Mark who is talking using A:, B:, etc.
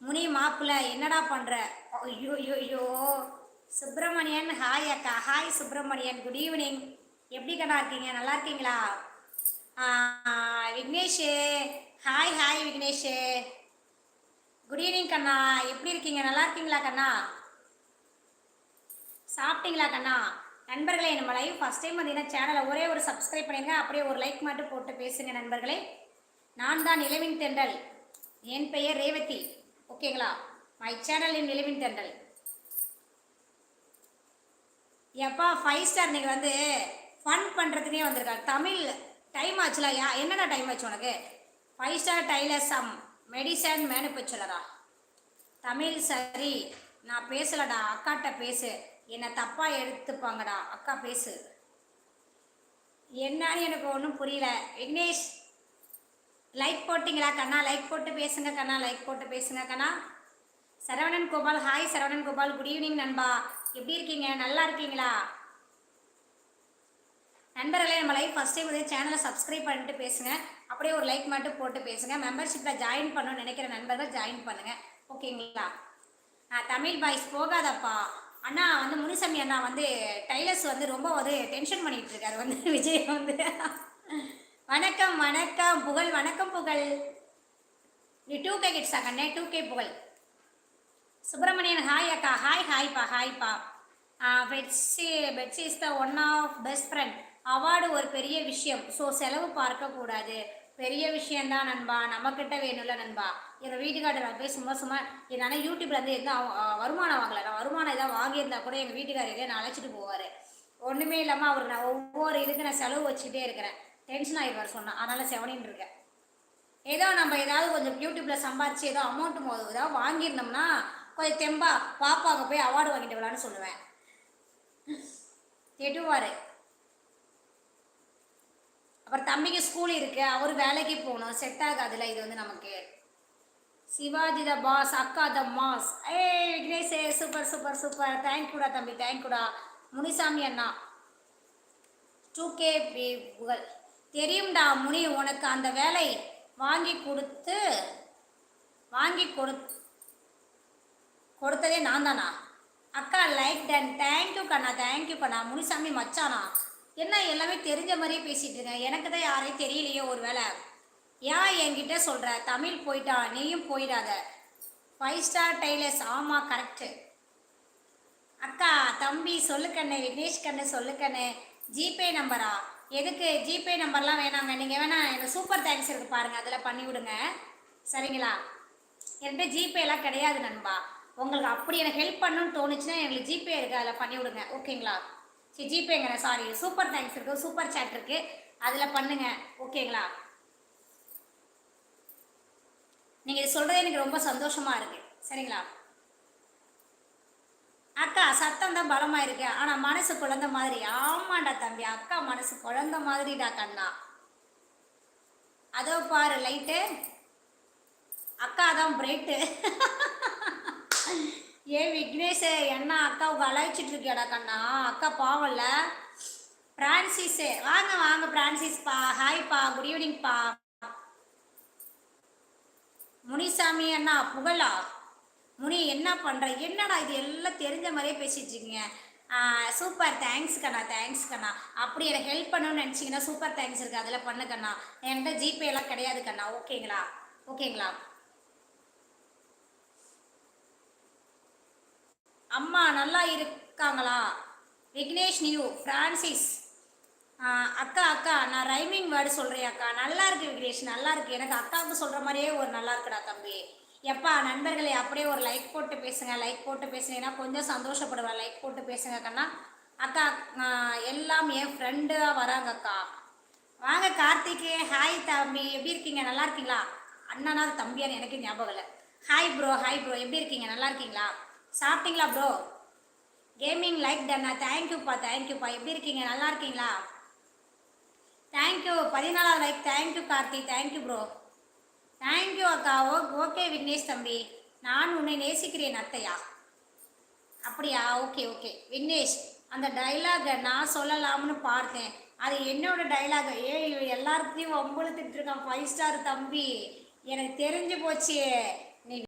A: முனி மாப்பிள்ள என்னடா பண்ற? ஐயோ ஐயோ ஐயோ. சுப்பிரமணியன் ஹாய் அக்கா. ஹாய் சுப்பிரமணியன் குட் ஈவினிங் எப்படி கண்ணா இருக்கீங்க? நல்லா இருக்கீங்களா? Vignesh. Hi hi Vignesh. Good evening கண்ணா. எப்படி இருக்கீங்க? நல்லா இருக்கீங்களா கண்ணா? சாப்பிட்டீங்களா கண்ணா? நண்பர்களே நம்ம லைவ் ஃபஸ்ட் டைம் பார்த்தீங்கன்னா சேனலை ஒரே ஒரு சப்ஸ்கிரைப் பண்ணிடுங்க அப்படியே ஒரு லைக் மட்டும் போட்டு பேசுங்க நண்பர்களே. நான் தான் நிலவின் தென்றல். என் பெயர் ரேவதி. ஓகேங்களா? மை சேனல் இன் நிலவின் தென்றல். எப்பா ஃபைவ் ஸ்டார் நீங்கள் வந்து ஃபன் பண்ணுறதுனே வந்திருக்காங்க. தமிழ் டைம் ஆச்சுல யா என்னடா டைம் ஆச்சு உனக்கு? Five star tailor some medicine மேனுபேக்சரரா Tamil சரி நான் பேசலடா அக்காட்ட பேசு. என்னை தப்பாக எடுத்துப்பாங்கடா அக்கா பேசு. என்னன்னு எனக்கு ஒன்றும் புரியல. விக்னேஷ் லைக் போட்டிங்களா கண்ணா? லைக் போட்டு பேசுங்க கண்ணா. லைக் போட்டு பேசுங்க கண்ணா. Saravanan Gopal hi Saravanan Gopal. Good evening நண்பா. எப்படி இருக்கீங்க? நல்லா இருக்கீங்களா? நண்பர்களே நம்ம லைவ் ஃபஸ்ட் டைம் வந்து சேனலை சப்ஸ்கிரைப் பண்ணிட்டு பேசுங்க. அப்படியே ஒரு லைக் மட்டும் போட்டு பேசுங்க. மெம்பர்ஷிப்பில் ஜாயின் பண்ணணும்னு நினைக்கிற நண்பர்கள் ஜாயின் பண்ணுங்க. ஓகேங்களா நான் தமிழ் பாய்ஸ் போகாதப்பா. அண்ணா வந்து முனிசாமி அண்ணா வந்து டைலர்ஸ் வந்து ரொம்ப வந்து டென்ஷன் பண்ணிட்டு இருக்காரு. வந்து விஜய் வந்து. வணக்கம் புகழ் வணக்கம் புகழ். நீ டூ கே கிட்ஸா கண்ணே? Two K Pugazh. Subramanian hi அக்கா. ஹாய் ஹாய்ப்பா ஹாய்ப்பா Betsy Betsy is the one of best friend award ஒரு பெரிய விஷயம். ஸோ செலவு பார்க்கக்கூடாது பெரிய விஷயந்தான் நண்பா. நம்மக்கிட்ட வேணும்ல நண்பா. எங்கள் வீட்டுக்காரர் நான் போய் சும்மா சும்மா என்னால் யூடியூப்லேருந்து எதுவும் வருமானம் வாங்கலை. நான் வருமானம் எதாவது வாங்கியிருந்தா கூட எங்கள் வீட்டுக்காரர் எதையும் நான் அழைச்சிட்டு போவார். ஒன்றுமே இல்லாமல் அவருக்கு நான் ஒவ்வொரு இதுக்கு நான் செலவு வச்சுட்டே இருக்கிறேன். டென்ஷன் ஆகிடுவார் சொன்னால் அதனால் செவனின்னு இருக்கேன். ஏதோ நம்ம ஏதாவது கொஞ்சம் யூடியூப்பில் சம்பாரித்து ஏதோ அமௌண்ட் ஏதாவது வாங்கியிருந்தோம்னா கொஞ்சம் தெம்பா பாப்பாங்க போய் அவார்டு வாங்கிட்டு விளான்னு சொல்லுவேன். திட்டுவார். அப்புறம் தம்பிக்கு ஸ்கூல் இருக்குது அவர் வேலைக்கு போகணும். செட் ஆகாதுல்ல இது வந்து நமக்கு. சிவாஜி த பாஸ் அக்கா த மாஸ் ஏய் விக்னேஷே சூப்பர் சூப்பர் சூப்பர் தேங்க்யூடா தம்பி தேங்க்யூடா முனிசாமி அண்ணா. டூ கே புகழ் தெரியும்டா முனி உனக்கு அந்த வேலை வாங்கி கொடுத்து வாங்கி கொடு கொடுத்ததே நான் தானா? அக்கா லைக் டன் தேங்க்யூ கண்ணா. தேங்க்யூ கண்ணா. முனிசாமி மச்சானா? என்ன எல்லாமே தெரிஞ்ச மாதிரியே பேசிட்டு இருக்கேன் எனக்கு தான் யாரையும் தெரியலையோ ஒரு வேலை ஏன் என்கிட்ட சொல்கிற தமிழ் போயிட்டா நீயும் போயிடாத. ஃபைவ் ஸ்டார் டைலர்ஸ் ஆமாம் கரெக்டு அக்கா தம்பி சொல்லு கண்ணு விக்னேஷ் கண்ணு சொல்லு கண்ணு ஜிபே நம்பரா எதுக்கு ஜிபே நம்பர்லாம் வேணாங்க. நீங்கள் வேணால் எனக்கு சூப்பர் தேங்க்ஸ் இருக்குது பாருங்கள் அதில் பண்ணி விடுங்க. சரிங்களா? என்கிட்ட ஜிபேலாம் கிடையாது நண்பா. உங்களுக்கு அப்படி எனக்கு ஹெல்ப் பண்ணணும்னு தோணுச்சுன்னா எங்களுக்கு ஜிபே இருக்குது அதில் பண்ணி விடுங்க. ஓகேங்களா? சரி ஜிபேங்கிறேன் சாரி சூப்பர் தேங்க்ஸ் இருக்குது சூப்பர் சேட் இருக்குது அதில் பண்ணுங்க. ஓகேங்களா? நீங்கள் இது சொல்கிறது எனக்கு ரொம்ப சந்தோஷமாக இருக்குது சரிங்களா? அக்கா சத்தம் தான் பலமா இருக்கு ஆனா மனசு குழந்தை மாதிரி. ஆமாண்டா தம்பி அக்கா மனசு குழந்தை மாதிரிடா கண்ணா. அதோ பாரு லைட்டு அக்கா தான் பிரைட்டு ஏ விக்னேஷ் என்ன அக்காவுக்கு அழைச்சிட்டு இருக்கியாடா கண்ணா? அக்கா பாவம்ல பிரான்சிஸ். வாங்க வாங்க பிரான்சிஸ் பா. ஹாய்ப்பா குட் ஈவினிங் பா. முனிசாமி அண்ணா புகழா? முனி என்ன பண்ணுற என்னடா இது? எல்லாம் தெரிஞ்ச மாதிரியே பேசிட்டு சூப்பர் தேங்க்ஸ் கண்ணா தேங்க்ஸ் கண்ணா. அப்படி எனக்கு ஹெல்ப் பண்ணணும்னு நினச்சிங்கன்னா சூப்பர் தேங்க்ஸ் இருக்குது அதில் பண்ணு கண்ணா. என்கிட்ட ஜிபே எல்லாம் கிடையாது கண்ணா. ஓகேங்களா ஓகேங்களா அம்மா நல்லா இருக்காங்களா? விக்னேஷ் நியூ ஃப்ரான்சிஸ் அக்கா அக்கா நான் ரைமிங் வேர்டு சொல்கிறேன் அக்கா. நல்லா இருக்கு விக்னேஷ் நல்லா இருக்கு. எனக்கு அக்காவுக்கு சொல்கிற மாதிரியே ஒரு நல்லா இருக்குடா தம்பி. எப்பா நண்பர்களே அப்படியே ஒரு லைக் போட்டு பேசுங்க லைக் போட்டு பேசுனீங்கன்னா கொஞ்சம் சந்தோஷப்படுவேன். லைக் போட்டு பேசுங்க கண்ணா. அக்கா எல்லாம் என் ஃப்ரெண்டாக வராங்க அக்கா. வாங்க கார்த்திக்கு. ஹாய் தம்பி. எப்படி இருக்கீங்க? நல்லா இருக்கீங்களா? அண்ணனா தம்பியான்னு எனக்கு ஞாபகம் இல்லை. ஹாய் ப்ரோ ஹாய் ப்ரோ எப்படி இருக்கீங்க? நல்லா இருக்கீங்களா? சாப்பிட்டீங்களா ப்ரோ கேமிங் லைக் டன்னா தேங்க்யூப்பா தேங்க்யூப்பா எப்படி இருக்கீங்க? நல்லா இருக்கீங்களா? தேங்க்யூ பதினாலாவது like thank you Karthi. Thank you bro thank you அக்கா. ஓ ஓகே விக்னேஷ் தம்பி. நான் உன்னை நேசிக்கிறேன் அத்தையா? அப்படியா? ஓகே ஓகே விக்னேஷ் அந்த டைலாகை நான் சொல்லலாம்னு பார்த்தேன். அது என்னோட டைலாக் ஏய் எல்லாத்தையும் ஒம்பளுத்துட்டு இருக்கான். ஃபைவ் ஸ்டார் தம்பி. எனக்கு தெரிஞ்சு போச்சு.